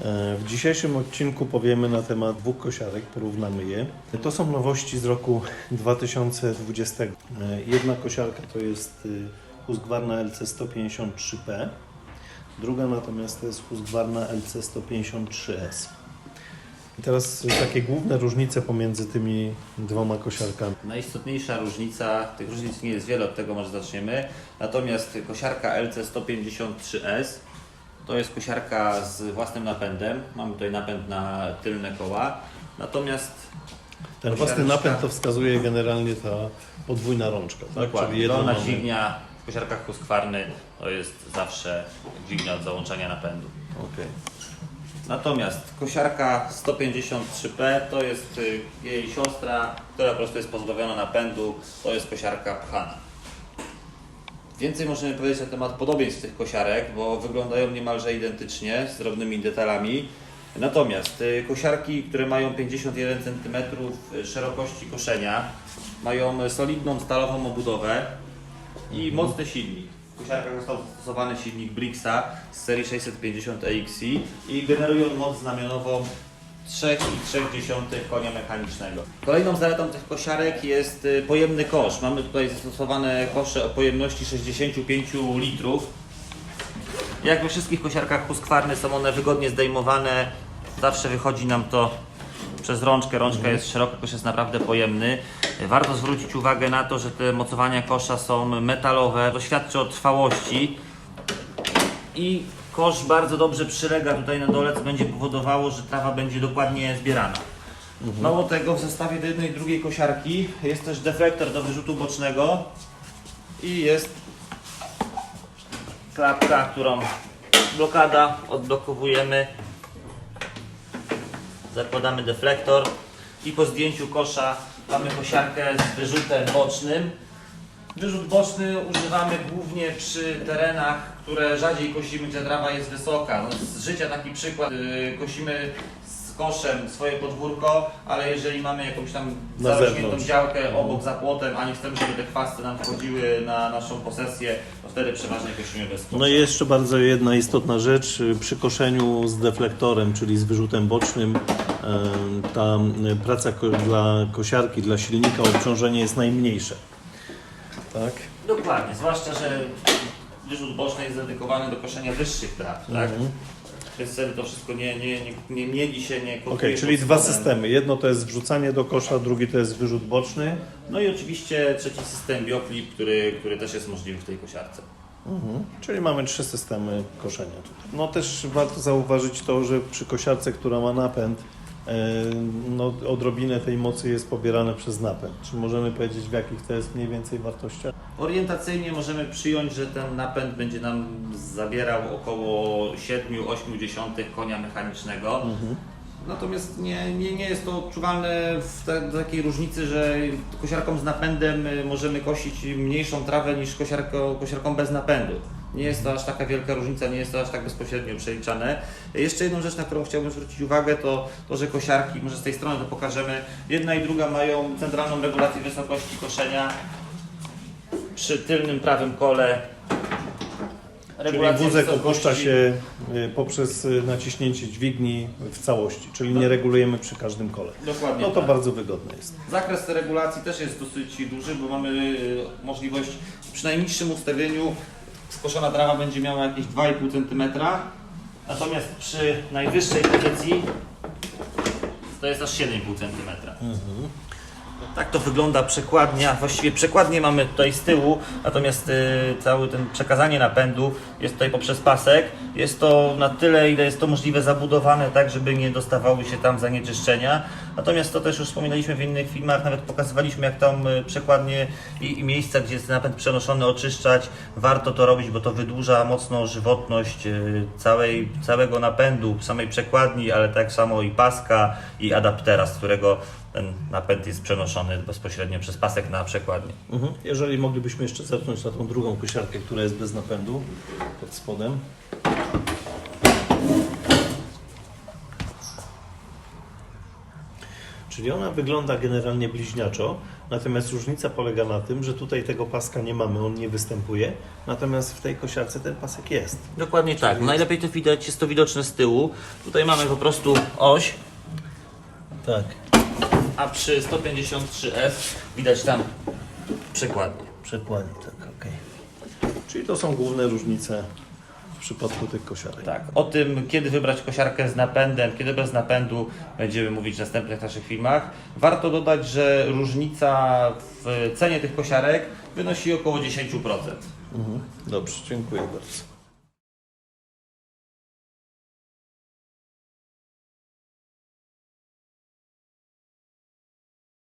E, W dzisiejszym odcinku powiemy na temat dwóch kosiarek, porównamy je. To są nowości z roku 2020. E, Jedna kosiarka to jest y, Husqvarna LC153P, druga natomiast to jest Husqvarna LC153S. I teraz takie główne różnice pomiędzy tymi dwoma kosiarkami. Najistotniejsza różnica, tych różnic nie jest wiele, od tego może zaczniemy. Natomiast kosiarka LC153S to jest kosiarka z własnym napędem. Mamy tutaj napęd na tylne koła. Natomiast Ten własny Kosiareczka. napęd to wskazuje generalnie ta podwójna rączka, tak? dokładnie, jedną dolna mamy- dźwignia w kosiarkach Husqvarny to jest zawsze dźwignia od załączania napędu. Okej. Natomiast kosiarka 153P to jest y, jej siostra, która po prostu jest pozbawiona napędu, to jest kosiarka pchana. Więcej możemy powiedzieć na temat podobieństw tych kosiarek, bo wyglądają niemalże identycznie, z drobnymi detalami. Natomiast y, kosiarki, które mają 51 cm szerokości koszenia, mają solidną stalową obudowę i mocny silnik. W kosiarkach został zastosowany silnik Blixa z serii 650 EXI i generują moc znamionową 3,3 konia mechanicznego. Kolejną zaletą tych kosiarek jest y, pojemny kosz. Mamy tutaj zastosowane kosze o pojemności 65 litrów. Jak we wszystkich kosiarkach Husqvarny są one wygodnie zdejmowane. Zawsze wychodzi nam to przez rączkę. Rączka jest szeroka, kosz jest naprawdę pojemny. Warto zwrócić uwagę na to, że te mocowania kosza są metalowe. To świadczy o trwałości. I kosz bardzo dobrze przylega tutaj na dole, co będzie powodowało, że trawa będzie dokładnie zbierana. Mało tego, w zestawie do jednej i drugiej kosiarki jest też deflektor do wyrzutu bocznego i jest klapka, którą blokada, odblokowujemy, zakładamy deflektor i po zdjęciu kosza mamy kosiarkę z wyrzutem bocznym. Wyrzut boczny używamy głównie przy terenach, które rzadziej kosimy, gdzie trawa jest wysoka. No, z życia taki przykład, yy, kosimy z koszem swoje podwórko, ale jeżeli mamy jakąś tam Na zarośniętą zewnątrz. działkę obok za płotem, a nie chcemy, żeby te chwasty nam wchodziły na naszą posesję, to wtedy przeważnie kosimy bez kosza. No i jeszcze bardzo jedna istotna rzecz, przy koszeniu z deflektorem, czyli z wyrzutem bocznym, y, ta praca ko- dla kosiarki, dla silnika obciążenie jest najmniejsze. Tak? Dokładnie, zwłaszcza, że wyrzut boczny jest dedykowany do koszenia wyższych traw, tak? Mhm. Więc wtedy to wszystko nie, nie, nie, nie mieli się, nie Okej, kotuje czyli pod dwa spodem. systemy. Jedno to jest wrzucanie do kosza, drugi to jest wyrzut boczny. No i oczywiście trzeci system BioClip, który, który też jest możliwy w tej kosiarce. Mhm. Czyli mamy trzy systemy koszenia. No też warto zauważyć to, że przy kosiarce, która ma napęd, no, odrobinę tej mocy jest pobierane przez napęd. Czy możemy powiedzieć, w jakich to jest mniej więcej wartościach? Orientacyjnie możemy przyjąć, że ten napęd będzie nam zabierał około 7-8 konia mechanicznego. Natomiast nie, nie, nie jest to odczuwalne w te, takiej różnicy, że kosiarką z napędem y, możemy kosić mniejszą trawę niż kosiarką, kosiarką bez napędu. Nie jest to aż taka wielka różnica, nie jest to aż tak bezpośrednio przeliczane. Jeszcze jedną rzecz, na którą chciałbym zwrócić uwagę, to to, że kosiarki, może z tej strony to pokażemy, jedna i druga mają centralną regulację wysokości koszenia przy tylnym prawym kole. Czyli wózek opuszcza się y, poprzez y, naciśnięcie dźwigni w całości, czyli nie regulujemy przy każdym kole. Dokładnie No to tak. bardzo wygodne jest. Zakres regulacji też jest dosyć duży, bo mamy y, możliwość przy najniższym ustawieniu skoszona trawa będzie miała jakieś 2,5 cm, natomiast przy najwyższej pozycji to jest aż 7,5 cm. Tak to wygląda przekładnia. Właściwie przekładnię mamy tutaj z tyłu, natomiast y, cały ten przekazanie napędu jest tutaj poprzez pasek. Jest to na tyle, ile jest to możliwe zabudowane, tak żeby nie dostawały się tam zanieczyszczenia. Natomiast to też już wspominaliśmy w innych filmach, nawet pokazywaliśmy jak tam y, przekładnie i, i miejsca, gdzie jest napęd przenoszony oczyszczać. Warto to robić, bo to wydłuża mocno żywotność y, całej, całego napędu, samej przekładni, ale tak samo i paska i adaptera, z którego ten napęd jest przenoszony bezpośrednio przez pasek na przekładnię. Mhm. Jeżeli moglibyśmy jeszcze zerknąć na tą drugą kosiarkę, która jest bez napędu pod spodem. Czyli ona wygląda generalnie bliźniaczo, natomiast różnica polega na tym, że tutaj tego paska nie mamy, on nie występuje, natomiast w tej kosiarce ten pasek jest. Dokładnie tak. Najlepiej to widać, jest to widoczne z tyłu. Tutaj mamy po prostu oś, Tak. a przy 153F widać tam przekładnię. Przekładnie, tak, okej. Czyli to są główne różnice w przypadku tych kosiarek. Tak, o tym, kiedy wybrać kosiarkę z napędem, kiedy bez napędu, będziemy mówić w następnych naszych filmach. Warto dodać, że różnica w cenie tych kosiarek wynosi około 10%. Mhm. Dobrze, dziękuję bardzo.